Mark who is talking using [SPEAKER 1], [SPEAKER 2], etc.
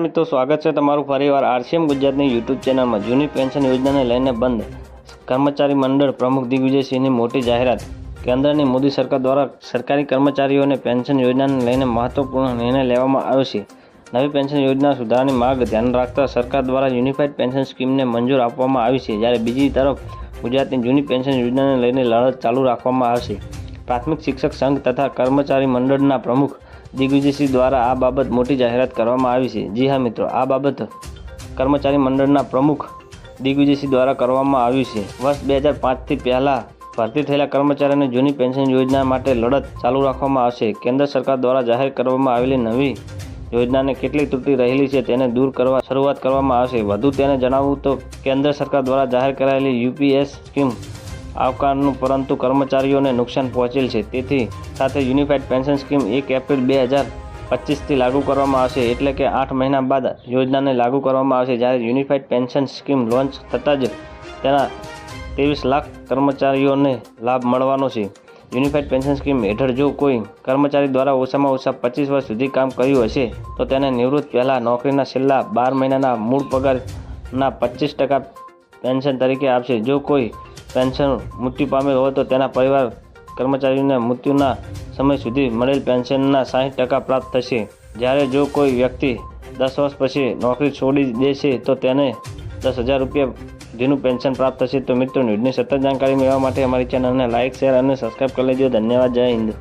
[SPEAKER 1] મિત્રો, સ્વાગત છે તમારું ફરીવાર આરસીએમ ગુજરાતની યુટ્યુબ ચેનલમાં. જૂની પેન્શન યોજનાને લઈને બંધ. કર્મચારી મંડળ પ્રમુખ દિગ્વિજયસિંહની મોટી જાહેરાત. કેન્દ્રની મોદી સરકાર દ્વારા સરકારી કર્મચારીઓને પેન્શન યોજનાને લઈને મહત્વપૂર્ણ નિર્ણય લેવામાં આવ્યો છે. નવી પેન્શન યોજના સુધારાની માંગ ધ્યાન રાખતા સરકાર દ્વારા યુનિફાઈડ પેન્શન સ્કીમને મંજૂર આપવામાં આવી છે. જ્યારે બીજી તરફ ગુજરાતની જૂની પેન્શન યોજનાને લઈને લડત ચાલુ રાખવામાં આવશે. પ્રાથમિક શિક્ષક સંઘ તથા કર્મચારી મંડળના પ્રમુખ દિગ્વિજયસિંહ દ્વારા આ બાબત મોટી જાહેરાત કરવામાં આવી છે. જી હા મિત્રો, આ બાબત કર્મચારી મંડળના પ્રમુખ દિગ્વિજયસિંહ દ્વારા કરવામાં આવ્યું છે. વર્ષ બે હજાર પાંચથી પહેલાં ભરતી થયેલા કર્મચારીઓને જૂની પેન્શન યોજના માટે લડત ચાલુ રાખવામાં આવશે. કેન્દ્ર સરકાર દ્વારા જાહેર કરવામાં આવેલી નવી યોજનાને કેટલી ત્રુટી રહેલી છે તેને દૂર કરવા શરૂઆત કરવામાં આવશે. વધુ તેને જણાવવું તો, કેન્દ્ર સરકાર દ્વારા જાહેર કરાયેલી યુપીએસ સ્કીમ આવકારનું, પરંતુ કર્મચારીઓને નુકસાન પહોંચેલ છે. તેથી સાથે યુનિફાઈડ પેન્શન સ્કીમ એક એપ્રિલ બે હજાર પચીસથી લાગુ કરવામાં આવશે, એટલે કે આઠ મહિના બાદ યોજનાને લાગુ કરવામાં આવશે. જ્યારે યુનિફાઈડ પેન્શન સ્કીમ લોન્ચ થતાં જ તેના ત્રેવીસ લાખ કર્મચારીઓને લાભ મળવાનો છે. યુનિફાઈડ પેન્શન સ્કીમ હેઠળ જો કોઈ કર્મચારી દ્વારા ઓછામાં ઓછા પચીસ વર્ષ સુધી કામ કર્યું હશે, તો તેને નિવૃત્ત પહેલાં નોકરીના છેલ્લા બાર મહિનાના મૂળ પગારના પચીસ ટકા પેન્શન તરીકે આપશે. જો કોઈ પેન્શન મૃત્યુ પામેલ હોય તો તેના પરિવાર કર્મચારીઓને મૃત્યુના સમય સુધી મળેલ પેન્શનના સાઠ ટકા પ્રાપ્ત થશે. જ્યારે જો કોઈ વ્યક્તિ દસ વર્ષ પછી નોકરી છોડી દેશે તો તેને દસ હજાર રૂપિયા સુધીનું પેન્શન પ્રાપ્ત થશે. તો મિત્રો, ન્યૂઝની સતત જાણકારી મેળવવા માટે અમારી ચેનલને લાઇક શેર અને સબસ્ક્રાઈબ કરી લેજો. ધન્યવાદ. જય હિન્દ.